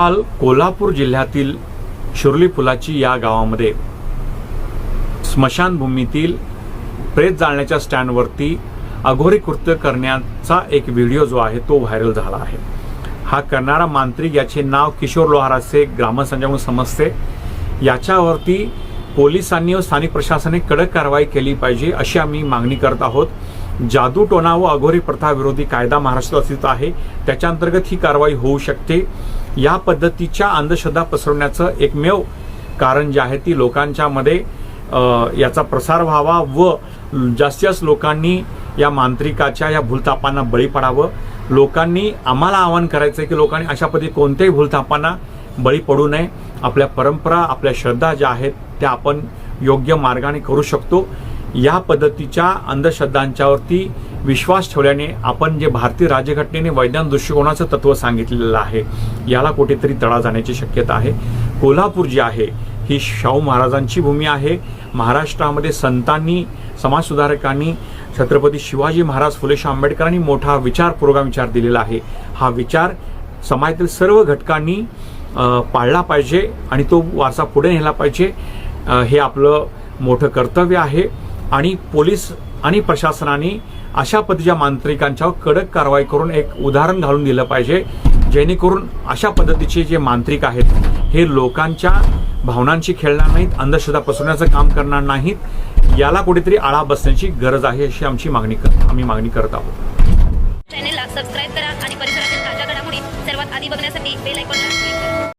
काल कोल्हापूर जिल्ह्यातील शिर्ली पुलाची या गावामध्ये स्मशानभूमीतील प्रेत जाळण्याच्या स्टँडवरती अघोरी कृत्य करण्याचा एक व्हिडिओ जो आहे तो व्हायरल झाला आहे. हा करणारा मांत्रिक याचे नाव किशोर लोहाराचे ग्रामस्थांच्याकडून समजते. याच्यावरती पोलिसांनी व स्थानिक प्रशासनाने कडक कारवाई केली पाहिजे अशी आम्ही मागणी करत आहोत. जादू टोना व अघोरी प्रथा विरोधी कायदा महाराष्ट्रात अस्तित्व आहे. त्याच्या अंतर्गत ही कारवाई होऊ शकते. या पद्धतीच्या अंधश्रद्धा पसरवण्याचं एकमेव कारण जे आहे ती लोकांच्या मध्ये याचा प्रसार व्हावा व जास्तीत जास्त लोकांनी या मांत्रिकाच्या या भूलतापांना बळी पडावं. लोकांनी आम्हाला आवाहन करायचं आहे की लोकांनी अशा पद्धती कोणत्याही भूलतापांना बळी पडू नये. आपल्या परंपरा आपल्या श्रद्धा ज्या आहेत त्या आपण योग्य मार्गाने करू शकतो. या पद्धतीच्या अंधश्रद्धांच्यावरती विश्वास ठेवल्याने आपण जे भारतीय राज्यघटनेने वैज्ञान दृष्टिकोनाचं तत्व सांगितलेलं आहे याला कुठेतरी तडा जाण्याची शक्यता आहे. कोल्हापूर जी आहे ही शाहू महाराजांची भूमी आहे. महाराष्ट्रामध्ये संतांनी समाजसुधारकांनी छत्रपती शिवाजी महाराज फुलेशाह आंबेडकरांनी मोठा विचार पुरोगामी विचार दिलेला आहे. हा विचार समाजातील सर्व घटकांनी पाळला पाहिजे आणि तो वारसा पुढे नेला पाहिजे. हे आपलं मोठं कर्तव्य आहे. आणि पोलीस आणि प्रशासनाने अशा पद्धतीच्या मांत्रिकांच्यावर कडक कारवाई करून एक उदाहरण घालून दिलं पाहिजे जेणेकरून अशा पद्धतीचे जे मांत्रिक आहेत हे लोकांच्या भावनांशी खेळणार नाहीत अंधश्रद्धा पसरवण्याचं काम करणार नाहीत. याला कुठेतरी आळा बसण्याची गरज आहे अशी आमची मागणी कर आम्ही मागणी करत आहोत. चॅनेलला सबस्क्राईब करा आणि परिसरातील ताज्या घडामोडी सर्वात आधी बघण्यासाठी बेल ऐकून